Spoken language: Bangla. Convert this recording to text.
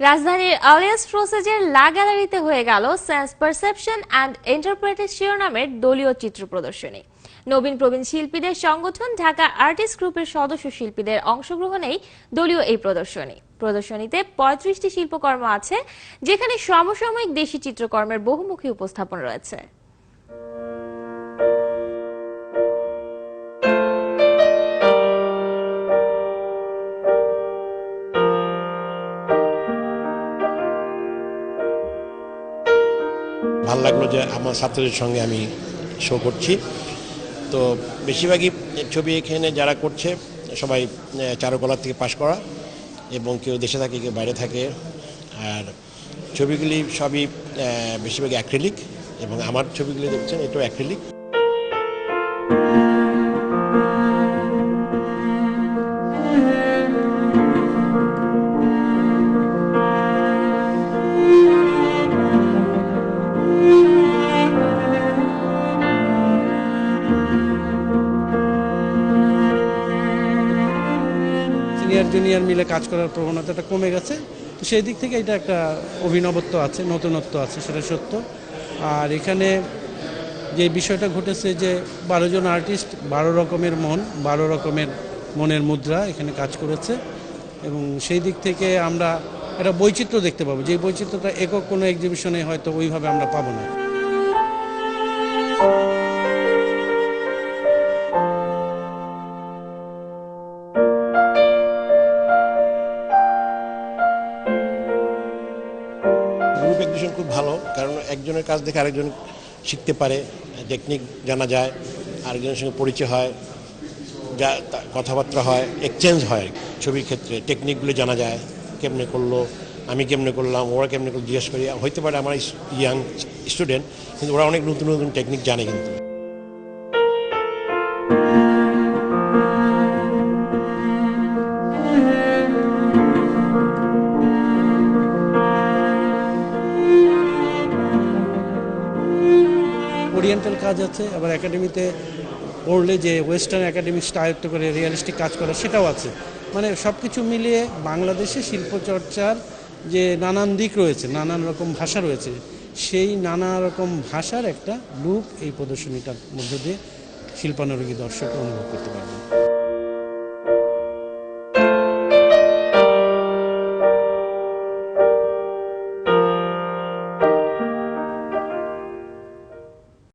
রাজধানীর আলিয়াস ফ্রোসেজের লা গ্যালারিতে হয়ে গেল সেন্স পারসেপশন অ্যান্ড ইন্টারপ্রেটেড শিরোনামের দলীয় চিত্র প্রদর্শনী। নবীন প্রবীণ শিল্পীদের সংগঠন ঢাকা আর্টিস্ট গ্রুপের সদস্য শিল্পীদের অংশগ্রহণেই দলীয় এই প্রদর্শনী। প্রদর্শনীতে পঁয়ত্রিশটি শিল্পকর্ম আছে, যেখানে সমসাময়িক দেশি চিত্রকর্মের বহুমুখী উপস্থাপন রয়েছে। ভালো লাগল যে আমার ছাত্রদের সঙ্গে আমি শো করছি। তো বেশিরভাগই ছবি এখানে যারা করছে, সবাই চারুকলার থেকে পাশ করা এবং কেউ দেশে থাকে, কেউ বাইরে থাকে। আর ছবিগুলি সবই বেশিরভাগই অ্যাক্রিলিক এবং আমার ছবিগুলি দেখছেন এটাও অ্যাক্রিলিক সিনিয়র জুনিয়র মিলে কাজ করার প্রবণতাটা কমে গেছে। তো সেই দিক থেকে এটা একটা অভিনবত্ব আছে, নতুনত্ব আছে, সেটা সত্য। আর এখানে যে বিষয়টা ঘটেছে যে বারো জন আর্টিস্ট বারো রকমের মন, বারো রকমের মনের মুদ্রা এখানে কাজ করেছে। এবং সেই দিক থেকে আমরা একটা বৈচিত্র্য দেখতে পাবো। যে বৈচিত্র্যটা একক কোনো এক্সিবিশনে হয়তো ওইভাবে আমরা পাবো না। গ্রুপ খুব ভালো, কারণ একজনের কাজ দেখে আরেকজন শিখতে পারে টেকনিক জানা যায়, আরেকজনের সঙ্গে পরিচয় হয়, যা কথাবার্তা হয় এক্সচেঞ্জ হয় ছবির ক্ষেত্রে টেকনিকগুলো জানা যায়, কেমনে করল, আমি কেমনে করলাম, ওরা কেমনে করল, জিজ্ঞেস করি, হইতে পারে আমার ইয়াং স্টুডেন্ট কিন্তু ওরা অনেক নতুন নতুন টেকনিক জানে কিন্তু। ওরিয়েন্টাল কাজ আছে, আবার একাডেমিতে পড়লে যে ওয়েস্টার্ন একাডেমি আয়ত্ত করে রিয়েলিস্টিক কাজ করা সেটাও আছে। মানে সব কিছু মিলিয়ে বাংলাদেশে শিল্পচর্চার যে নানান দিক রয়েছে, নানান রকম ভাষা রয়েছে, সেই নানা রকম ভাষার একটা লুপ এই প্রদর্শনীটার মধ্য দিয়ে শিল্পানুরাগী দর্শক অনুভব করতে পারবে